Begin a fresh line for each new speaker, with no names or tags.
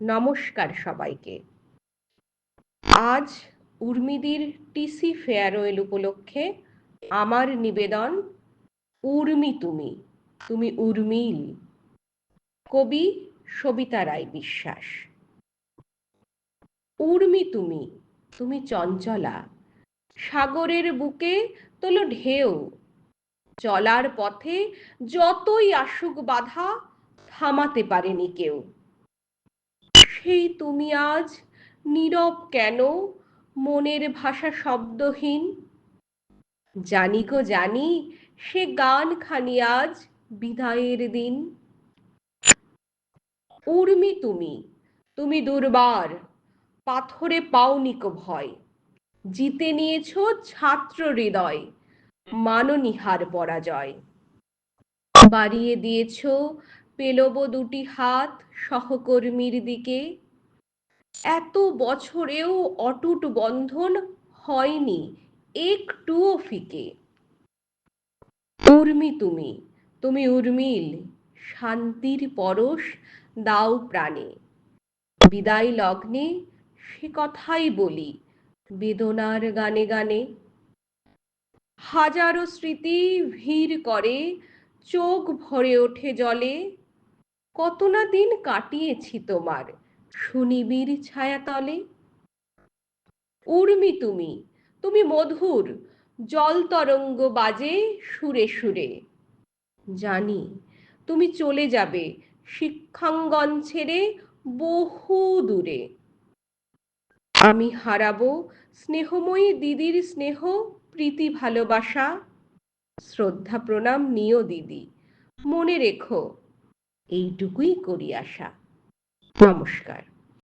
নমস্কার সবাইকে। আজ উর্মিদির টিসি ফেয়ারওয়েল উপলক্ষে আমার নিবেদন, উর্মি তুমি তুমি উর্মিল। কবি সবিতা রায় বিশ্বাস। উর্মি তুমি তুমি চঞ্চলা। সাগরের বুকে তোলো ঢেউ। চলার পথে যতই আসুক বাধা, থামাতে পারেনি কেউ। সেই তুমি আজ নীরব কেন? মনের ভাষা শব্দহীন। জানি গো, জানি, সে গান খানি আজ বিদায়ের দিন। উর্মি তুমি তুমি দুর্বার, পাথরে পাওনিকো ভয়। জিতে নিয়েছ ছাত্র হৃদয়, মাননিহার পরাজয়। বাড়িয়ে দিয়েছ পেলব দুটি হাত সহকর্মীর দিকে। এত বছরেও অটুট বন্ধন হয়নি একটুও ফিকে। উর্মি তুমি তুমি উর্মিল, শান্তির পরশ দাও প্রাণে। বিদায় লগ্নে সে কথাই বলি, বেদনার গানে গানে। হাজারো স্মৃতি ভিড় করে, চোখ ভরে ওঠে জলে। কত না দিন কাটিয়েছি তোমার? সুনিবিড় ছায়াতলে। উর্মি তুমি তুমি মধুর, জল তরঙ্গ বাজে সুরে সুরে। জানি, তুমি চলে যাবে শিক্ষাঙ্গন ছেড়ে বহু দূরে। আমি হারাবো স্নেহময়ী দিদির স্নেহ, প্রীতি ভালোবাসা। শ্রদ্ধা প্রণাম নিও দিদি। মনে রেখো এইটুকুই করি আশা। নমস্কার।